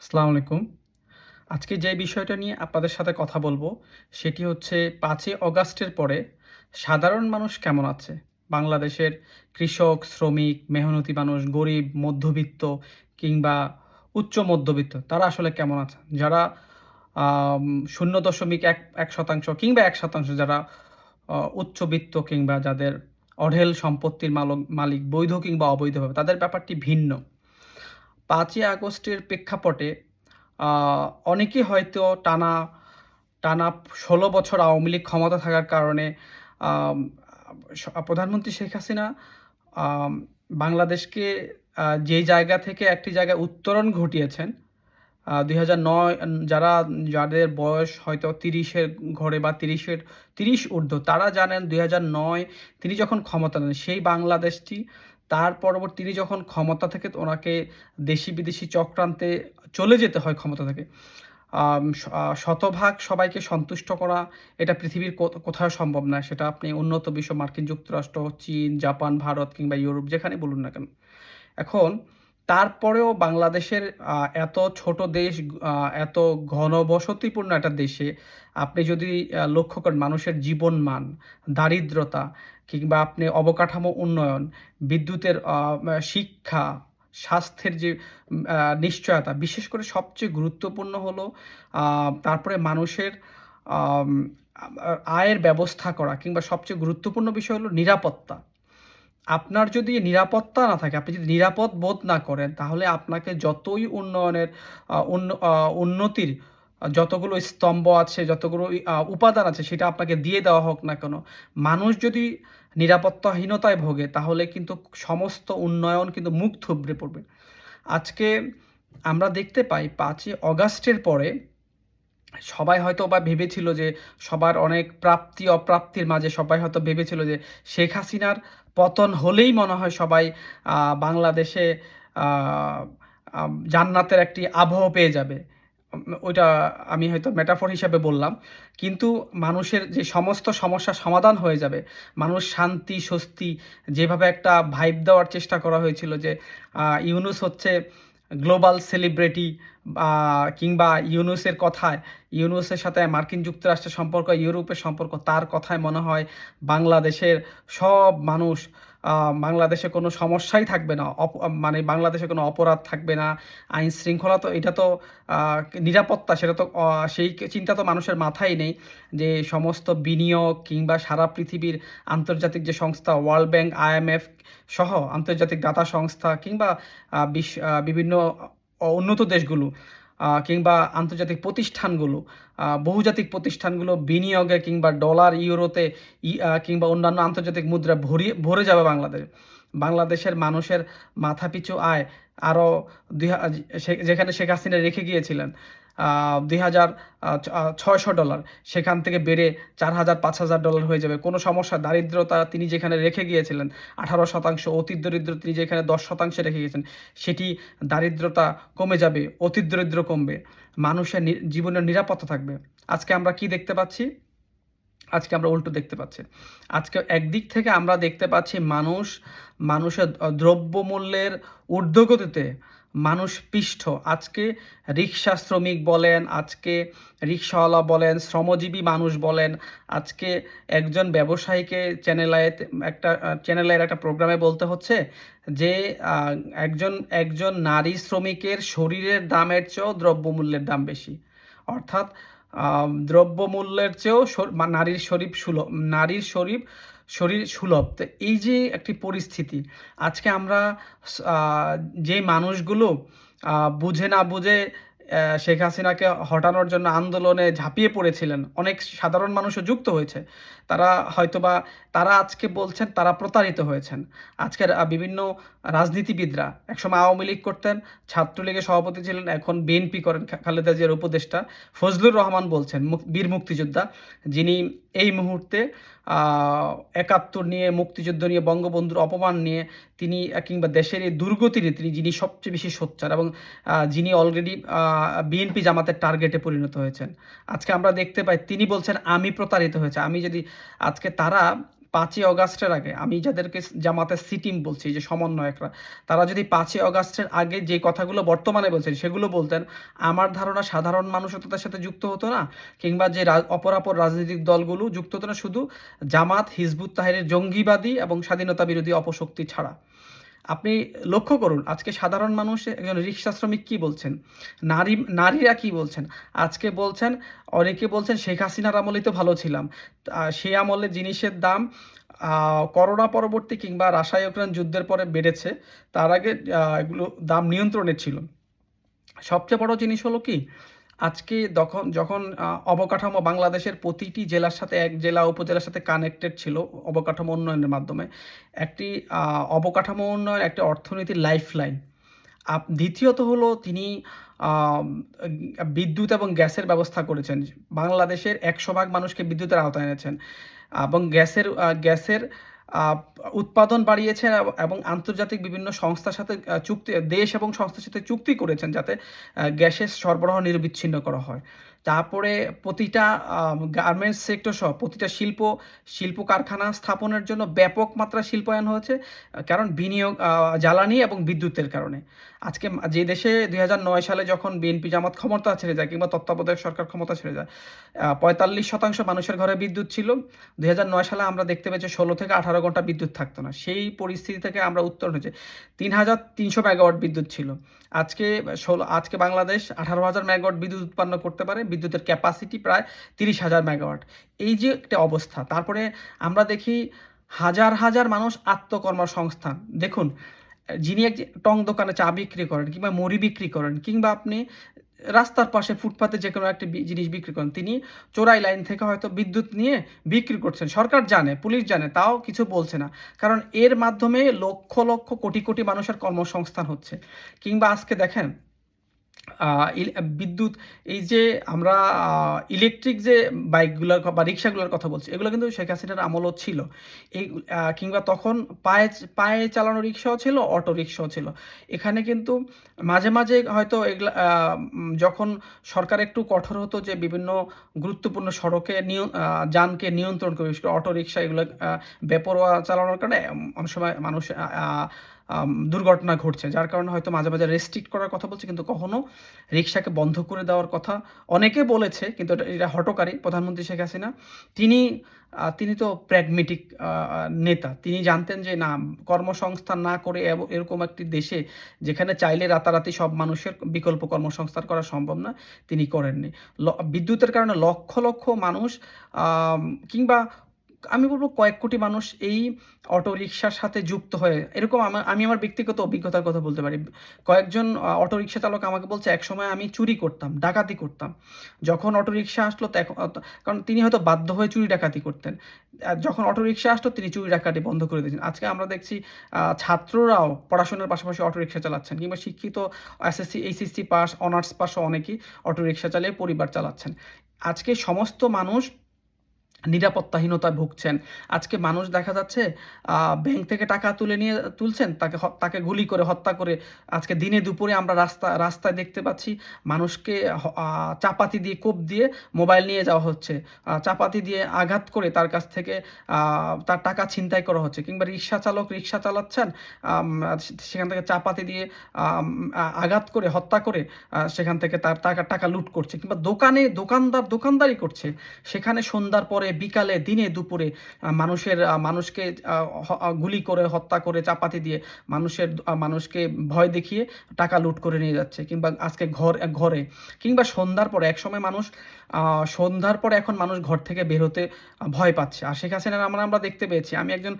আসসালামু আলাইকুম। আজকে যে বিষয়টা নিয়ে আপনাদের সাথে কথা বলব, সেটি হচ্ছে পাঁচই অগাস্টের পরে সাধারণ মানুষ কেমন আছে? বাংলাদেশের কৃষক, শ্রমিক, মেহনতি মানুষ, গরিব, মধ্যবিত্ত কিংবা উচ্চ মধ্যবিত্ত, তারা আসলে কেমন আছে যারা শূন্য দশমিক এক এক শতাংশ কিংবা এক শতাংশ যারা উচ্চবিত্ত কিংবা যাদের অঢেল সম্পত্তির মালক, মালিক বৈধ কিংবা অবৈধভাবে, তাদের ব্যাপারটি ভিন্ন। পাঁচই আগস্টের প্রেক্ষাপটে অনেকে হয়তো টানা টানা ষোলো বছর আওয়ামী লীগ ক্ষমতা থাকার কারণে প্রধানমন্ত্রী শেখ হাসিনা বাংলাদেশকে যেই জায়গা থেকে একটি জায়গায় উত্তরণ ঘটিয়েছেন দুই হাজার নয়, যারা, যাদের বয়স হয়তো তিরিশের ঘরে বা তিরিশের, তিরিশ ঊর্ধ্ব, তারা জানেন দুই তিনি যখন ক্ষমতা নেন, সেই বাংলাদেশটি তার পরবর্তী যখন ক্ষমতা থেকে ওনাকে দেশি বিদেশি চক্রান্তে চলে যেতে হয় ক্ষমতা থেকে শতভাগ সবাইকে সন্তুষ্ট করা এটা পৃথিবীর কোথাও সম্ভব না সেটা আপনি উন্নত বিশ্ব, মার্কিন যুক্তরাষ্ট্র, চীন, জাপান, ভারত কিংবা ইউরোপ যেখানে বলুন না কেন। এখন তারপরেও বাংলাদেশের এত ছোট দেশ এত ঘনবসতিপূর্ণ একটা দেশে আপনি যদি লক্ষ্য করেন মানুষের জীবন মান দারিদ্রতা কিংবা আপনি অবকাঠামো উন্নয়ন, বিদ্যুতের শিক্ষা, স্বাস্থ্যের যে নিশ্চয়তা, বিশেষ করে সবচেয়ে গুরুত্বপূর্ণ হলো তারপরে মানুষের আয়ের ব্যবস্থা করা কিংবা সবচেয়ে গুরুত্বপূর্ণ বিষয় হলো নিরাপত্তা। আপনার যদি নিরাপত্তা না থাকে, আপনি যদি নিরাপদ বোধ না করেন, তাহলে আপনাকে যতই উন্নয়নের উন্ন- উন্নতির যতগুলো স্তম্ভ আছে, যতগুলো উপাদান আছে, সেটা আপনাকে দিয়ে দেওয়া হোক না কেন, মানুষ যদি নিরাপত্তাহীনতায় ভোগে, তাহলে কিন্তু সমস্ত উন্নয়ন কিন্তু মুখ থুবড়ে পড়বে। আজকে আমরা দেখতে পাই পাঁচই অগাস্টের পরে সবাই হয়তো বা ভেবেছিল যে সবার অনেক প্রাপ্তি, অপ্রাপ্তির মাঝে সবাই হয়তো ভেবেছিল যে শেখ হাসিনার পতন হলেই মনে হয় সবাই বাংলাদেশে জান্নাতের একটি আবহ পেয়ে যাবে। ওইটা আমি হয়তো মেটাফোর হিসাবে বললাম। কিন্তু মানুষের যে সমস্ত সমস্যার সমাধান হয়ে যাবে, মানুষ শান্তি, স্বস্তি যেভাবে একটা ভাইব দেওয়ার চেষ্টা করা হয়েছিল যে ইউনুস হচ্ছে গ্লোবাল সেলিব্রিটি কিংবা ইউনুসের কথায়, ইউনুসের সাথে মার্কিন যুক্তরাষ্ট্রের সম্পর্ক, ইউরোপের সম্পর্ক, তার কথায় মনে হয় বাংলাদেশের সব মানুষ বাংলাদেশে কোনো সমস্যাই থাকবে না মানে বাংলাদেশে কোনো অপরাধ থাকবে না, আইন শৃঙ্খলা তো, এটা তো নিরাপত্তা, সেটা তো সেই চিন্তা তো মানুষের মাথায় নেই যে সমস্ত বিনিয়োগ কিংবা সারা পৃথিবীর আন্তর্জাতিক যে সংস্থা, ওয়ার্ল্ড ব্যাংক আইএমএফ সহ আন্তর্জাতিক দাতা সংস্থা কিংবা বিভিন্ন উন্নত দেশগুলো কিংবা আন্তর্জাতিক প্রতিষ্ঠানগুলো বহুজাতিক প্রতিষ্ঠানগুলো বিনিয়োগে কিংবা ডলার, ইউরোতে কিংবা অন্যান্য আন্তর্জাতিক মুদ্রা ভরিয়ে ভরে যাবে বাংলাদেশ। বাংলাদেশের মানুষের মাথাপিছু আয় আরও দুই যেখানে শেখ হাসিনা রেখে গিয়েছিলেন দুই হাজার ছয়শো ডলার। সেখান থেকে বেড়ে চার হাজার, পাঁচ হাজার ডলার হয়ে যাবে। কোনো সমস্যা, দারিদ্রতা তিনি যেখানে রেখে গিয়েছিলেন, আঠারো শতাংশ, অতি দরিদ্র তিনি যেখানে দশ শতাংশে রেখে গিয়েছেন, সেটি দারিদ্রতা কমে যাবে, অতি দরিদ্র কমবে, মানুষের জীবনের নিরাপত্তা থাকবে। আজকে আমরা কি দেখতে পাচ্ছি? আজকে আমরা উল্টো দেখতে পাচ্ছি। আজকে একদিক থেকে আমরা দেখতে পাচ্ছি মানুষ, মানুষের দ্রব্যমূল্যের ঊর্ধ্বগতিতে মানুষ পিষ্ঠ আজকে রিক্সা শ্রমিক বলেন, আজকে রিক্সাওয়ালা বলেন, শ্রমজীবী মানুষ বলেন, আজকে একজন ব্যবসায়ীকে চ্যানেল আয়ের একটা চ্যানেল আয়ের একটা প্রোগ্রামে বলতে হচ্ছে যে একজন একজন নারী শ্রমিকের শরীরের দামের চেয়েও দ্রব্যমূল্যের দাম বেশি। অর্থাৎ দ্রব্যমূল্যের চেয়েও নারীর শরীর সুলভ নারীর শরীর শরীর সুলভ। তো এই যে একটি পরিস্থিতি, আজকে আমরা যে মানুষগুলো বুঝে না বুঝে শেখ হাসিনাকে হটানোর জন্য আন্দোলনে ঝাঁপিয়ে পড়েছিলেন, অনেক সাধারণ মানুষও যুক্ত হয়েছে। তারা হয়তোবা, তারা আজকে বলছেন তারা প্রতারিত হয়েছেন। আজকের বিভিন্ন রাজনীতিবিদরা একসময় আওয়ামী লীগ করতেন, ছাত্রলীগের সভাপতি ছিলেন, এখন বিএনপি করেন খালেদা জিয়ার উপদেষ্টা। ফজলুর রহমান বলছেন বীর মুক্তিযোদ্ধা, যিনি এই মুহূর্তে একাত্তর নিয়ে, মুক্তিযুদ্ধ নিয়ে, বঙ্গবন্ধুর অপমান নিয়ে, তিনি, কিংবা দেশের এই দুর্গতি নিয়ে তিনি, যিনি সবচেয়ে বেশি সোচ্চার এবং যিনি অলরেডি বিএনপি জামাতের টার্গেটে পরিণত হয়েছেন। আজকে আমরা দেখতে পাই, তিনি বলছেন, আমি প্রতারিত হয়েছে। আমি যদি আজকে তারা পাঁচই অগাস্টের আগে, আমি যাদেরকে জামাতের সিটিম বলছি যে সমন্বয়করা, তারা যদি পাঁচই অগাস্টের আগে যে কথাগুলো বর্তমানে বলছেন, সেগুলো বলতেন, আমার ধারণা সাধারণ মানুষও তাদের সাথে যুক্ত হতো না, কিংবা যে অপরাপর রাজনৈতিক দলগুলো যুক্ত হতো না, শুধু জামাত, হিজবুত তাহের জঙ্গিবাদী এবং স্বাধীনতা বিরোধী অপশক্তি ছাড়া। আপনি লক্ষ্য করুন, আজকে সাধারণ মানুষ একজন রিক্সা শ্রমিক কী বলছেন? নারী, নারীরা কি বলছেন? আজকে বলছেন, অনেকে বলছেন শেখ হাসিনার আমলেই তো ভালো ছিলাম। সেই আমলে জিনিসের দাম করোনা পরবর্তী কিংবা রাশিয়া ইউক্রেন যুদ্ধের পরে বেড়েছে, তার আগে এগুলো দাম নিয়ন্ত্রণে ছিল। সবচেয়ে বড় জিনিস হলো কি আজকে যখন যখন অবকাঠামো বাংলাদেশের প্রতিটি জেলার সাথে এক জেলা উপজেলার সাথে কানেক্টেড ছিল, অবকাঠামো উন্নয়নের মাধ্যমে, একটি অবকাঠামো উন্নয়ন, একটি অর্থনীতির লাইফলাইন আপ দ্বিতীয়ত হলো তিনি বিদ্যুৎ এবং গ্যাসের ব্যবস্থা করেছেন। বাংলাদেশের একশো ভাগ মানুষকে বিদ্যুতের আওতায় এনেছেন। এবং গ্যাসের গ্যাসের উৎপাদন বাড়িয়েছেন এবং আন্তর্জাতিক বিভিন্ন সংস্থার সাথে চুক্তি, দেশ এবং সংস্থার সাথে চুক্তি করেছেন যাতে গ্যাসের সরবরাহ নিরবিচ্ছিন্ন করা হয়। তারপরে প্রতিটা গার্মেন্টস সেক্টর সহ প্রতিটা শিল্প শিল্প কারখানা স্থাপনের জন্য ব্যাপক মাত্রা শিল্পায়ন হয়েছে, কারণ বিনিয়োগ জ্বালানি এবং বিদ্যুতের কারণে। আজকে যে দেশে দুই হাজার নয় সালে যখন বিএনপি জামাত ক্ষমতা ছেড়ে যায় কিংবা তত্ত্বাবধায়ক সরকার ক্ষমতা ছেড়ে যায় পঁয়তাল্লিশ শতাংশ মানুষের ঘরে বিদ্যুৎ ছিল। দুই হাজার নয় সালে আমরা দেখতে পেয়েছি ষোলো থেকে আঠারো ঘণ্টা বিদ্যুৎ থাকতো না। সেই পরিস্থিতি থেকে আমরা উত্তরণ হয়েছে। তিন হাজার তিনশো মেগাওয়াট বিদ্যুৎ ছিল। আজকে ষোলো আজকে বাংলাদেশ আঠারো হাজার মেগাওয়াট বিদ্যুৎ উৎপন্ন করতে পারে। বিদ্যুতের ক্যাপাসিটি প্রায় তিরিশ হাজার মেগাওয়াট। এই যে একটা অবস্থা, তারপরে আমরা দেখি হাজার হাজার মানুষ আত্মকর্মসংস্থান। দেখুন যিনি এক টং দোকানে চা বিক্রি করেন কিংবা মুড়ি বিক্রি করেন কিংবা আপনি রাস্তার পাশে ফুটপাতে যে কোনো একটি জিনিস বিক্রি করেন, তিনি চোরাই লাইন থেকে হয়তো বিদ্যুৎ নিয়ে বিক্রি করছেন। সরকার জানে, পুলিশ জানে, তাও কিছু বলছে না। কারণ এর মাধ্যমে লক্ষ লক্ষ কোটি কোটি মানুষের কর্মসংস্থান হচ্ছে। কিংবা আজকে দেখেন বিদ্যুৎ, এই যে আমরা ইলেকট্রিক যে বাইকগুলোর বা রিক্সাগুলোর কথা বলছি, এগুলো কিন্তু শেখ হাসিনার আমলও ছিল। এই কিংবা তখন পায়ে পায়ে চালানো রিক্সাও ছিল, অটো রিক্সাও ছিল। এখানে কিন্তু মাঝে মাঝে হয়তো এগুলা যখন সরকার একটু কঠোর হতো যে বিভিন্ন গুরুত্বপূর্ণ সড়কে নিয়- যানকে নিয়ন্ত্রণ করে অটো, রিক্সা এগুলো বেপরোয়া চালানোর কারণে অনেক সময় মানুষ দুর্ঘটনা ঘটছে, যার কারণে হয়তো মাঝে মাঝে রেস্ট্রিক্ট করার কথা বলছে, কিন্তু কখনো রিক্সাকে বন্ধ করে দেওয়ার কথা অনেকে বলেছে, কিন্তু এটা- হটকারী প্রধানমন্ত্রী শেখ হাসিনা। তিনি তিনি তো প্র্যাগমেটিক নেতা। তিনি জানতেন যে না, কর্মসংস্থান না করে এরকম একটি দেশে যেখানে চাইলে রাতারাতি সব মানুষের বিকল্প কর্মসংস্থান করা সম্ভব না তিনি করেননি। বিদ্যুতের কারণে লক্ষ লক্ষ মানুষ কিংবা আমি বলব কয়েক কোটি মানুষ এই অটো রিক্সার সাথে যুক্ত হয়ে, এরকম আমি আমার ব্যক্তিগত অভিজ্ঞতার কথা বলতে পারি। কয়েকজন অটো রিক্সা চালক আমাকে বলছে, এক সময় আমি চুরি করতাম, ডাকাতি করতাম। যখন অটো রিক্সা আসলো কারণ তিনি হয়তো বাধ্য হয়ে চুরি ডাকাতি করতেন। যখন অটো রিক্সা আসলো তিনি চুরি ডাকাতি বন্ধ করে দিয়েছেন। আজকে আমরা দেখছি ছাত্ররাও পড়াশোনার পাশাপাশি অটো রিক্সা চালাচ্ছেন কিংবা শিক্ষিত SSC, HSC pass, honours pass অনেকেই অটো রিক্সা চালিয়ে পরিবার চালাচ্ছেন। আজকে সমস্ত মানুষ নিরাপত্তাহীনতায় ভুগছেন। আজকে মানুষ দেখা যাচ্ছে ব্যাংক থেকে টাকা তুলে নিয়ে তুলছেন, তাকে তাকে গুলি করে হত্যা করে আজকে দিনে দুপুরে আমরা রাস্তা, রাস্তায় দেখতে পাচ্ছি মানুষকে চাপাতি দিয়ে, কোপ দিয়ে মোবাইল নিয়ে যাওয়া হচ্ছে। চাপাতি দিয়ে আঘাত করে তার কাছ থেকে তার টাকা ছিনতাই করা হচ্ছে কিংবা রিক্সা চালক রিক্সা চালাচ্ছেন সেখান থেকে চাপাতি দিয়ে আঘাত করে, হত্যা করে সেখান থেকে তার টাকা টাকা লুট করছে কিংবা দোকানে দোকানদার দোকানদারি করছে। সেখানে সন্ধ্যার পরে বিকালে, দিনে দুপুরে মানুষের মানুষকে গুলি করে, হত্যা করে, চাপাতি দিয়ে মানুষের মানুষকে ভয় দেখিয়ে টাকা লুট করে নিয়ে যাচ্ছে কিংবা আজকে ঘর, ঘরে। কিংবা সন্ধ্যার পরে, একসময় মানুষ সন্ধ্যার পরে এখন মানুষ ঘর থেকে বেরোতে ভয় পাচ্ছে। আর শেখ হাসিনার আমরা আমরা দেখতে পেয়েছি। আমি একজন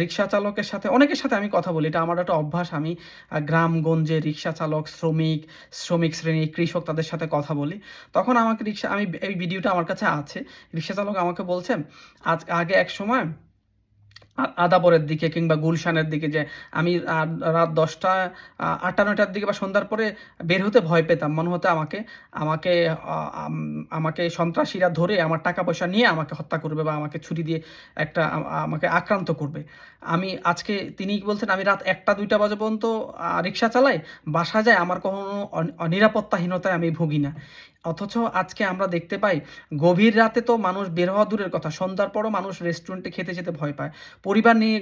রিক্সা চালকের সাথে, অনেকের সাথে আমি কথা বলি। এটা আমার একটা অভ্যাস। আমি গ্রামগঞ্জে রিক্সা চালক, শ্রমিক শ্রমিক শ্রেণি, কৃষক তাদের সাথে কথা বলি। তখন আমাকে রিক্সা, আমি এই ভিডিওটা আমার কাছে আছে। রিক্সা চালক আমাকে বলছেন, আজ আগে এক সময় আদাবরের দিকে কিংবা গুলশানের দিকে যে আমি রাত দশটা আটটা, নয়টার দিকে বা সন্ধ্যার পরে বের হতে ভয় পেতাম। মনে হতো আমাকে আমাকে আমাকে সন্ত্রাসীরা ধরে আমার টাকা পয়সা নিয়ে আমাকে হত্যা করবে বা আমাকে ছুরি দিয়ে একটা আমাকে আক্রান্ত করবে। আমি আজকে তিনি বলছেন, আমি রাত একটা, দুইটা বাজে পর্যন্ত রিক্সা চালাই, বাসা যায়, আমার কখনো নিরাপত্তাহীনতায় আমি ভুগি না। অথচ আজকে আমরা দেখতে পাই, গভীর রাতে তো মানুষ বের হওয়া দূরের কথা, সন্ধ্যার পরও মানুষ রেস্টুরেন্টে খেতে যেতে ভয় পায়, পরিবার নিয়ে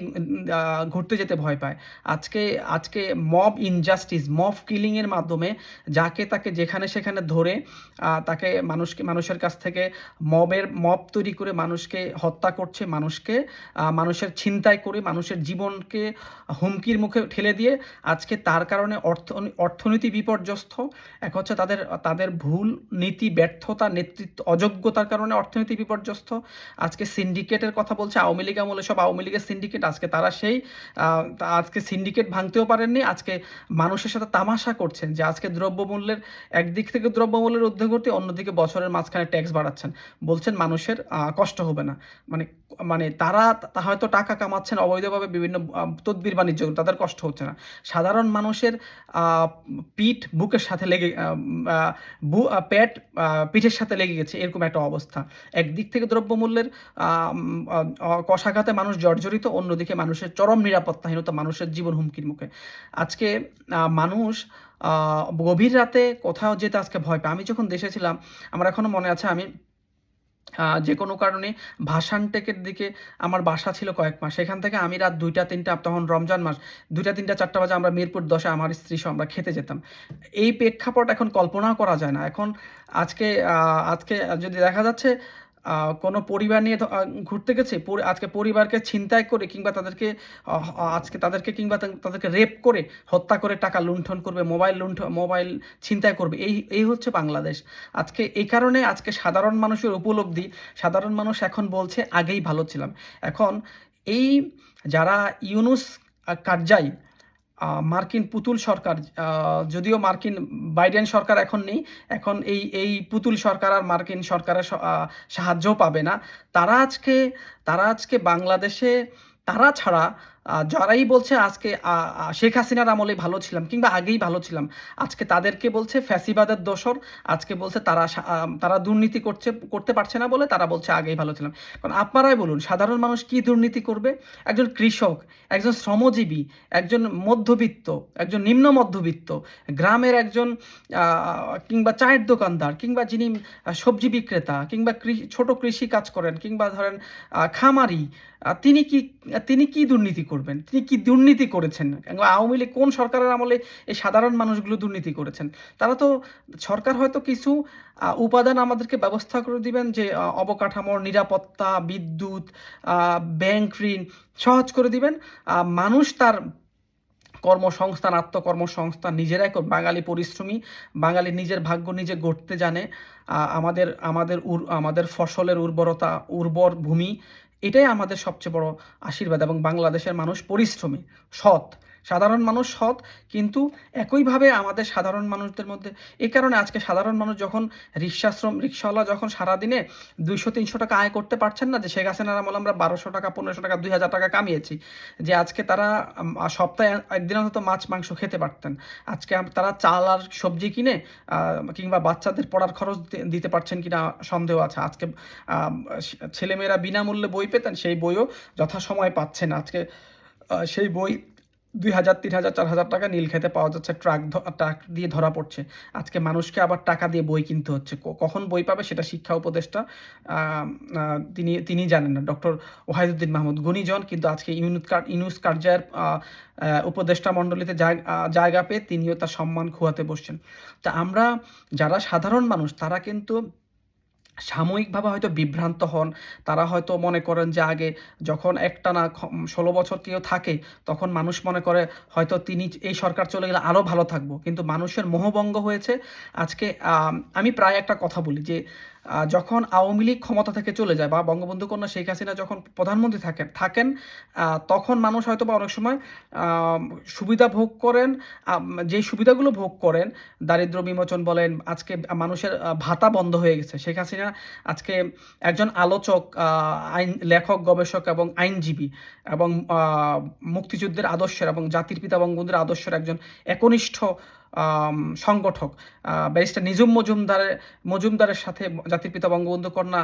ঘুরতে যেতে ভয় পায়। আজকে আজকে মব ইনজাস্টিস মব কিলিংয়ের মাধ্যমে যাকে তাকে যেখানে সেখানে ধরে তাকে মানুষকে, মানুষের কাছ থেকে মবের মব তৈরি করে মানুষকে হত্যা করছে, মানুষকে মানুষের ছিনতাই করে, মানুষের জীবনকে হুমকির মুখে ঠেলে দিয়ে আজকে তার কারণে অর্থ, অর্থনীতি বিপর্যস্ত। এক হচ্ছে তাদের তাদের ভুল নীতি ব্যর্থতা নেতৃত্ব অযোগ্যতার কারণে অর্থনীতি বিপর্যস্ত। আজকে সিন্ডিকেটের কথা বলছে আওয়ামী লীগ আমলে সব আওয়ামী লীগের সিন্ডিকেট আজকে তারা সেই আজকে সিন্ডিকেট ভাঙতেও পারেননি। আজকে মানুষের সাথে তামাশা করছেন যে আজকে দ্রব্যমূল্যের একদিক থেকে দ্রব্যমূল্যের ঊর্ধ্বগতি অন্যদিকে বছরের মাঝখানে ট্যাক্স বাড়াচ্ছেন। বলছেন মানুষের কষ্ট হবে না। মানে মানে তারা হয়তো টাকা কামাচ্ছেন অবৈধভাবে বিভিন্ন তদবির বাণিজ্য তাদের কষ্ট হচ্ছে না। সাধারণ মানুষের পিঠ বুকের সাথে লেগে আহ, পেট পিঠের সাথে লেগে গেছে, এরকম একটা অবস্থা। একদিক থেকে দ্রব্যমূল্যের কষাঘাতে মানুষ জর্জরিত, অন্যদিকে মানুষের চরম নিরাপত্তাহীনতা, মানুষের জীবন হুমকির মুখে। আজকে মানুষ গভীর রাতে কোথাও যেতে আজকে ভয় পায়। আমি যখন দেশে ছিলাম, আমার এখনও মনে আছে, আমি যে কোনো কারণে ভাসান টেকের দিকে আমার বাসা ছিল কয়েক মাস। সেখান থেকে আমি রাত দুইটা, তিনটা, তখন রমজান মাস, দুইটা, তিনটা, চারটা বাজে আমরা মিরপুর দশে আমার স্ত্রী সহ আমরা খেতে যেতাম। এই প্রেক্ষাপট এখন কল্পনা করা যায় না। এখন আজকে আজকে যদি দেখা যাচ্ছে কোনো পরিবার নিয়ে ঘুরতে গেছে? আজকে পরিবারকে ছিনতাই করে কিংবা তাদেরকে আজকে তাদেরকে কিংবা তাদেরকে রেপ করে হত্যা করে টাকা লুণ্ঠন করবে মোবাইল লুণ্ঠন মোবাইল ছিনতাই করবে এই এই হচ্ছে বাংলাদেশ। আজকে এই কারণে আজকে সাধারণ মানুষের উপলব্ধি সাধারণ মানুষ এখন বলছে আগেই ভালো ছিলাম। এখন এই যারা ইউনুস আহ, মার্কিন পুতুল সরকার যদিও মার্কিন বাইডেন সরকার এখন নেই, এখন এই এই পুতুল সরকার আর মার্কিন সরকারের সাহায্যও পাবে না। তারা আজকে তারা আজকে বাংলাদেশে, তারা ছাড়া যারাই বলছে আজকে শেখ হাসিনার আমলে ভালো ছিলাম কিংবা আগেই ভালো ছিলাম, আজকে তাদেরকে বলছে ফ্যাসিবাদের দোসর আজকে বলছে তারা তারা দুর্নীতি করছে, করতে পারছে না বলে তারা বলছে আগেই ভালো ছিলাম। কারণ আপনারাই বলুন, সাধারণ মানুষ কি দুর্নীতি করবে? একজন কৃষক, একজন শ্রমজীবী, একজন মধ্যবিত্ত, একজন নিম্ন মধ্যবিত্ত, গ্রামের একজন কিংবা চায়ের দোকানদার, কিংবা যিনি সবজি বিক্রেতা, কিংবা ছোট কৃষি কাজ করেন, কিংবা ধরেন খামারি তিনি কি তিনি কি দুর্নীতি করবেন? তিনি কি দুর্নীতি করেছেন? আওয়ামী লীগ কোন সরকারের আমলে এই সাধারণ মানুষগুলো দুর্নীতি করেছেন? তারা তো সরকার হয়তো কিছু উপাদান আমাদেরকে ব্যবস্থা করে দিবেন যে অবকাঠামোর নিরাপত্তা, বিদ্যুৎ ব্যাংক ঋণ সহজ করে দিবেন। মানুষ তার কর্মসংস্থান, আত্মকর্মসংস্থান নিজেরাই বাঙালি পরিশ্রমী, বাঙালি নিজের ভাগ্য নিজে গড়তে জানে। আমাদের আমাদের আমাদের ফসলের উর্বরতা, উর্বর ভূমি এটাই আমাদের সবচেয়ে বড় আশীর্বাদ এবং বাংলাদেশের মানুষ পরিশ্রমী সৎ সাধারণ মানুষ সৎ, কিন্তু একইভাবে আমাদের সাধারণ মানুষদের মধ্যে, এ কারণে আজকে সাধারণ মানুষ যখন রিক্সাশ্রম রিক্সাওয়ালা যখন সারাদিনে দুইশো, তিনশো টাকা আয় করতে পারছেন না, যে শেখ হাসিনার আমলে আমরা বারোশো টাকা, পনেরোশো টাকা, দুই হাজার টাকা কামিয়েছি, যে আজকে তারা সপ্তাহে একদিন অন্তত মাছ, মাংস খেতে পারতেন। আজকে তারা চাল আর সবজি কিনে কিংবা বাচ্চাদের পড়ার খরচ দিতে পারছেন কিনা সন্দেহ আছে। আজকে ছেলেমেয়েরা বিনামূল্যে বই পেতেন, সেই বইও যথাসময়ে পাচ্ছেন আজকে সেই বই দুই হাজার, তিন হাজার, চার হাজার টাকা নীল খেতে পাওয়া যাচ্ছে, ট্রাক ট্রাক দিয়ে ধরা পড়ছে। আজকে মানুষকে আবার টাকা দিয়ে বই কিনতে হচ্ছে। কখন বই পাবে সেটা শিক্ষা উপদেষ্টা তিনি তিনি জানেন না। ডক্টর ওয়াহিদুদ্দিন মাহমুদ গুণীজন কিন্তু আজকে ইউনুস কার ইউনুস কার্যায়ের উপদেষ্টা মণ্ডলীতে জায়গা পেয়ে তিনিও তার সম্মান খোয়াতে বসছেন। তা আমরা যারা সাধারণ মানুষ, তারা কিন্তু সাময়িকভাবে হয়তো বিভ্রান্ত হন। তারা হয়তো মনে করেন যে আগে যখন একটা না ষোলো বছর কেউ থাকে, তখন মানুষ মনে করে হয়তো তিনি এই সরকার চলে গেলে আরও ভালো থাকব। কিন্তু মানুষের মোহভঙ্গ হয়েছে। আজকে আমি প্রায় একটা কথা বলি যে যখন আওয়ামী লীগ ক্ষমতা থেকে চলে যায় বা বঙ্গবন্ধু কন্যা শেখ হাসিনা যখন প্রধানমন্ত্রী থাকেন থাকেন তখন মানুষ হয়তো বা অনেক সময় সুবিধা ভোগ করেন যে সুবিধাগুলো ভোগ করেন, দারিদ্র বিমোচন বলেন, আজকে মানুষের ভাতা বন্ধ হয়ে গেছে। শেখ হাসিনা আজকে একজন আলোচক আইন, লেখক, গবেষক এবং আইনজীবী এবং মুক্তিযুদ্ধের আদর্শের এবং জাতির পিতা বঙ্গবন্ধুর আদর্শের একজন একনিষ্ঠ সংগঠক। ব্যারিস্টার নিজুম মজুমদারের মজুমদারের সাথে জাতির পিতা বঙ্গবন্ধু কন্যা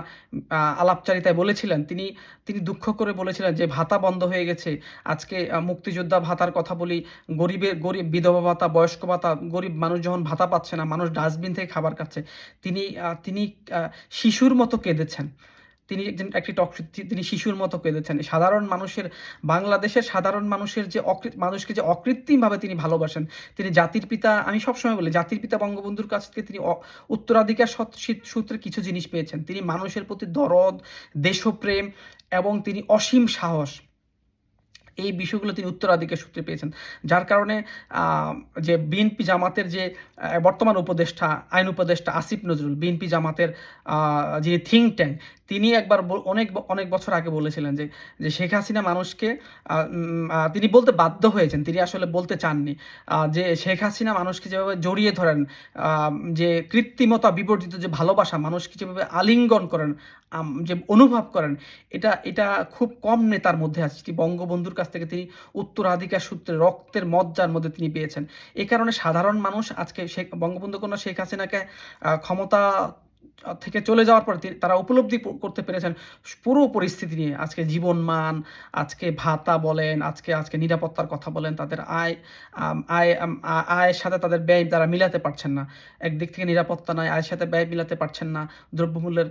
আলাপচারিতায় বলেছিলেন, তিনি তিনি দুঃখ করে বলেছিলেন যে ভাতা বন্ধ হয়ে গেছে। আজকে মুক্তিযোদ্ধা ভাতার কথা বলি, গরিবের, গরিব বিধবা ভাতা, বয়স্ক ভাতা, গরিব মানুষ যখন ভাতা পাচ্ছে না, মানুষ ডাস্টবিন থেকে খাবার খাচ্ছে, তিনি তিনি শিশুর মতো কেঁদেছেন। তিনি একজন একটি টক তিনি শিশুর মতো কেঁদেছেন। সাধারণ মানুষের, বাংলাদেশের সাধারণ মানুষের যে মানুষকে যে অকৃত্রিমভাবে তিনি ভালোবাসেন, তিনি জাতির পিতা, আমি সবসময় বলি, জাতির পিতা বঙ্গবন্ধুর কাছ থেকে তিনি উত্তরাধিকার সূত্রে কিছু জিনিস পেয়েছেন। তিনি মানুষের প্রতি দরদ, দেশপ্রেম এবং তিনি অসীম সাহস। এই বিষয়গুলো তিনি উত্তরাধিকার সূত্রে পেয়েছেন। যার কারণে যে বিএনপি জামাতের যে বর্তমান উপদেষ্টা, আইন উপদেষ্টা আসিফ নজরুল, বিএনপি জামাতের যিনি থিঙ্ক ট্যাঙ্ক তিনি একবার অনেক অনেক বছর আগে বলেছিলেন যে যে শেখ হাসিনা মানুষকে তিনি বলতে বাধ্য হয়েছেন, তিনি আসলে বলতে চাননি যে শেখ হাসিনা মানুষকে যেভাবে জড়িয়ে ধরেন যে কৃত্রিমতা বিবর্জিত যে ভালোবাসা মানুষকে যেভাবে আলিঙ্গন করেন যে অনুভব করেন, এটা এটা খুব কম নেতার মধ্যে আছে, বঙ্গবন্ধুর কাছ থেকে তিনি উত্তরাধিকার সূত্রে রক্তের মজ্জার মধ্যে তিনি পেয়েছেন। এ কারণে সাধারণ মানুষ আজকে শেখ বঙ্গবন্ধু কন্যা শেখ হাসিনাকে ক্ষমতা থেকে চলে যাওয়ার পর তারা উপলব্ধি করতে পেরেছেন পুরো পরিস্থিতি নিয়ে। আজকে জীবন মান আজকে ভাতা বলেন আজকে আজকে নিরাপত্তার কথা বলেন তাদের আয় আয় আয়ের সাথে তাদের ব্যয় তারা মিলাতে পারছেন না। একদিক থেকে নিরাপত্তা নাই আয়ের সাথে ব্যয় মিলাতে পারছেন না। দ্রব্যমূল্যের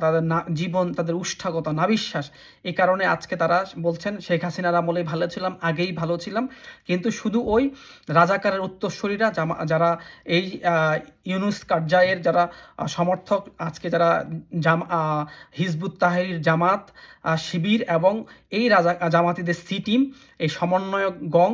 তাদের না জীবন তাদের উষ্ঠাগতা নাবিশ্বাস। এই কারণে আজকে তারা বলছেন শেখ হাসিনার আমলেই ভালো ছিলাম আগেই ভালো ছিলাম। কিন্তু শুধু ওই রাজাকারের উত্তরসূরিরা জামা- যারা এই ইউনুস কারজাইয়ের যারা আহ, সমর্থক আজকে যারা জাম হিজবুত তাহির জামাত শিবির এবং এই রাজা জামাতিদের সি টিম, এই সমন্বয়ক গং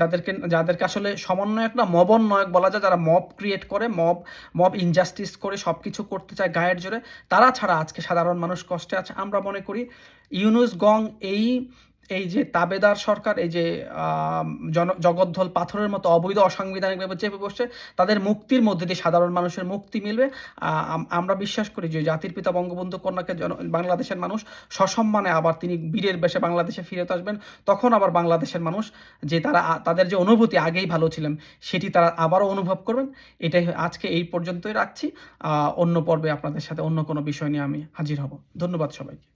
যাদেরকে যাদেরকে আসলে সমন্বয়ক না, মবন্বয়ক বলা যায়, যারা মব ক্রিয়েট করে, মব মব ইনজাস্টিস করে সব কিছু করতে চায় গায়ের জোরে, তারা ছাড়া আজকে সাধারণ মানুষ কষ্টে আছে। আমরা মনে করি, ইউনুস গং এই এই যে তাবেদার সরকার, এই যে জন, জগদ্দল পাথরের মতো অবৈধ অসাংবিধানিকভাবে চেপে বসছে, তাদের মুক্তির মধ্যে দিয়ে সাধারণ মানুষের মুক্তি মিলবে। আমরা বিশ্বাস করি যে জাতির পিতা বঙ্গবন্ধু কন্যাকে বাংলাদেশের মানুষ সসম্মানে আবার তিনি বীরের বেশে বাংলাদেশে ফিরত আসবেন, তখন আবার বাংলাদেশের মানুষ যে তারা তাদের যে অনুভূতি আগেই ভালো ছিলেন, সেটি তারা আবারও অনুভব করবেন। এটাই আজকে এই পর্যন্তই রাখছি। অন্য পর্বে আপনাদের সাথে অন্য কোনো বিষয় নিয়ে আমি হাজির হব। ধন্যবাদ সবাইকে।